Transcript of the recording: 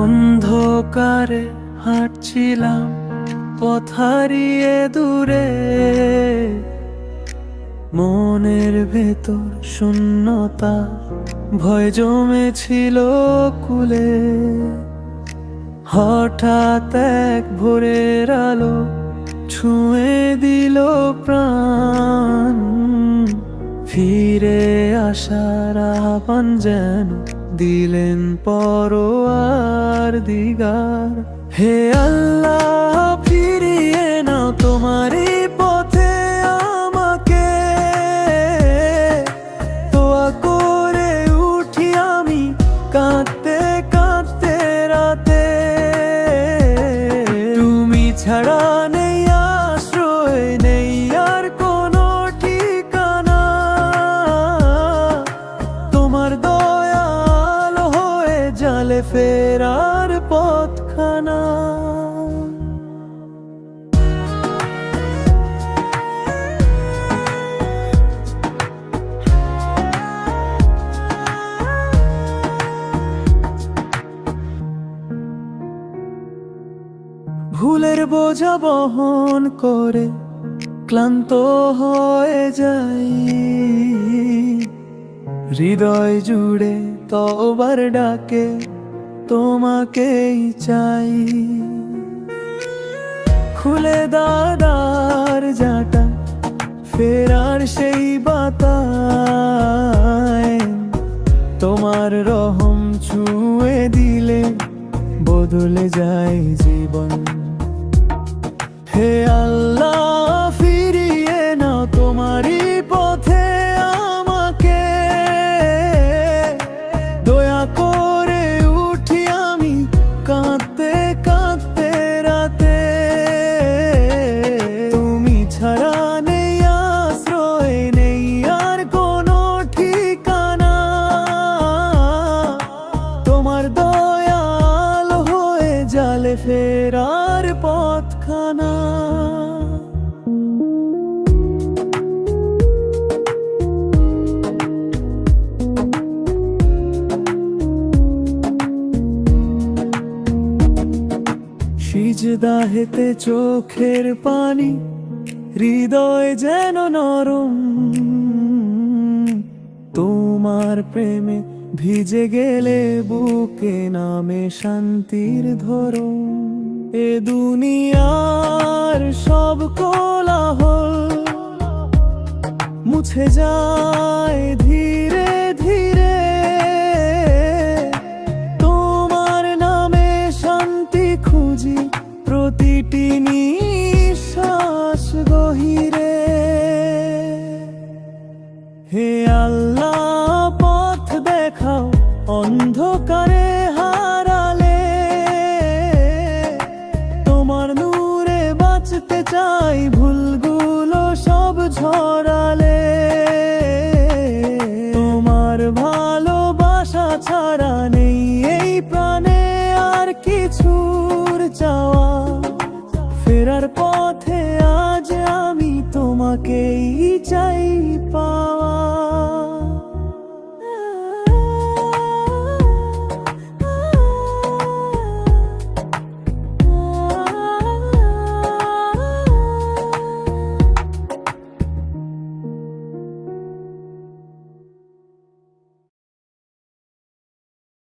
অন্ধকারে হাঁটছিলাম পথ হারিয়ে দূরে। মনের ভেতর শূন্যতা, ভয় জমেছিল কুলে। হঠাৎ এক ভোরের আলো ছুঁয়ে দিল প্রাণ। ফিরে আসার আহ্বান যেন দিলেন পরোয়ার দিগার। হে আল্লাহ কাঁদতে কাঁদতে রাতে। তুমি ছাড়া নেই, আশ্রয় নেই, আর কোনো ঠিকানা। তোমার দয়াল হয়ে জালে ফেরার পথখানা। ভুলের বোঝা বহন করে ক্লান্ত হয়ে যাই। হৃদয় জুড়ে তবার ডাকে, তোমাকেই চাই। খুলে দাদার জাটা, ফেরার সেই বাতায়। তোমার রহম ছুঁয়ে দিলে বদলে যায় জীবন। হে সিজদা হেতে চোখের পানি, হৃদয় যেন নরম। তোমার প্রেমে ভিজে গেলে বুকে নামে শান্তির ধরম এ দুনিয়ার সব কোলাহল মুছে যায় ধীরে ধীরে প্রতিটি নিশ্বাস গহিরে। হে আল্লাহ, পথ দেখাও, অন্ধকারে হারালে। তোমার নূরে বাঁচতে চাই, ভুলগুলো সব ঝরালে। পথে